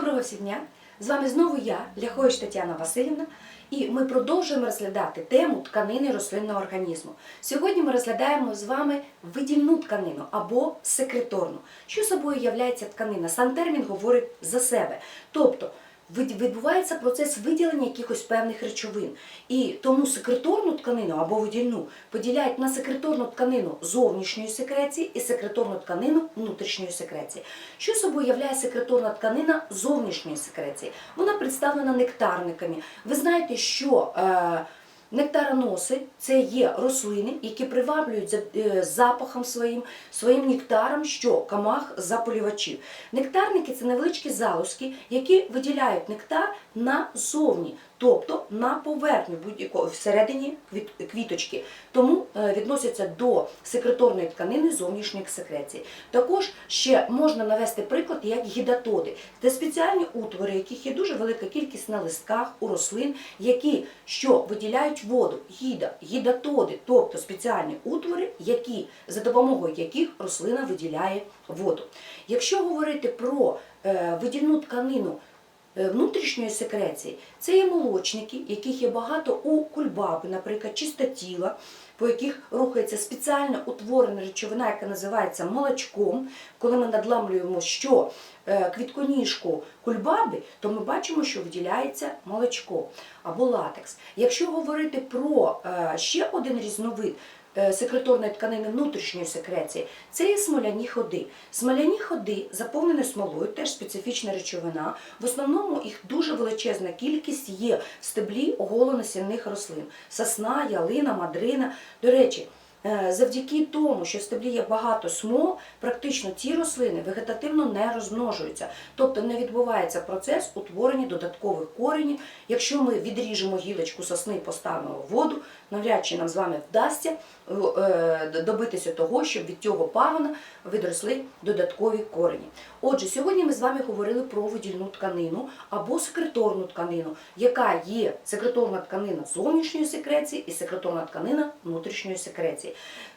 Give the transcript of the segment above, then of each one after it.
всім дня! З вами знову я, Ляхович Тетяна Васильівна, і ми продовжуємо розглядати тему тканини рослинного організму. Сьогодні ми розглядаємо з вами видільну тканину або секреторну. Що собою являється тканина? Сам термін говорить за себе. Тобто відбувається процес виділення якихось певних речовин. І тому секреторну тканину або видільну поділяють на секреторну тканину зовнішньої секреції і секреторну тканину внутрішньої секреції. Що собою являє секреторна тканина зовнішньої секреції? Вона представлена нектарниками. Ви знаєте, що е, Нектароноси це є рослини, які приваблюють е, запахом своїм, своїм нектаром, що камах заполівачів. Нектарники це невеличкі залозки, які виділяють нектар назовні, тобто на поверхню будь-якої всередині квіточки. Тому е, відносяться до секреторної тканини зовнішньої секреції. Також ще можна навести приклад як гідатоди. Це спеціальні утвори, яких є дуже велика кількість на листках у рослин, які що виділяють воду, гіда, гідатоди, тобто спеціальні утвори, які за допомогою яких рослина виділяє воду. Якщо говорити про е, видільну тканину внутрішньої секреції, це є молочники, яких є багато у кульбаби, наприклад, чистотіла, по яких рухається спеціально утворена речовина, яка називається молочком. Коли ми надламлюємо що е, квітконіжку кульбаби, то ми бачимо, що виділяється молочко або латекс. Якщо говорити про е, ще один різновид е, секреторної тканини внутрішньої секреції, це є смоляні ходи. Смоляні ходи заповнені смолою, теж специфічна речовина. В основному їх дуже величезна кількість є в стеблі оголоносяних рослин: сосна, ялина, мадрина. До речі, е, завдяки тому, що в стеблі є багато смол, практично ці рослини вегетативно не розмножуються, тобто не відбувається процес утворення додаткових коренів. Якщо ми відріжемо гілочку сосни і поставимо воду, навряд чи нам з вами вдасться е, добитися того, щоб від цього пагона відросли додаткові корені. Отже, сьогодні ми з вами говорили про видільну тканину або секреторну тканину, яка є секреторна тканина зовнішньої секреції і секреторна тканина внутрішньої секреції.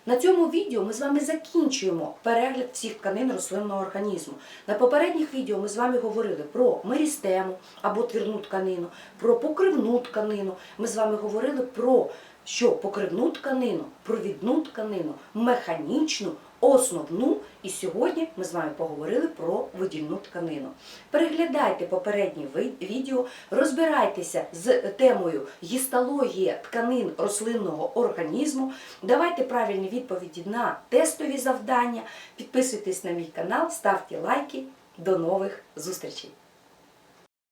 На цьому відео ми з вами закінчуємо перегляд всіх тканин рослинного організму. На попередніх відео ми з вами говорили про мерістему або твірну тканину, про покривну тканину. Ми з вами говорили про що покривну тканину, провідну тканину, механічну, основну. І сьогодні ми з вами поговорили про видільну тканину. Переглядайте попередні відео, розбирайтеся з темою гістологія тканин рослинного організму. Давайте правильні відповіді на тестові завдання. Підписуйтесь на мій канал, ставте лайки. До нових зустрічей!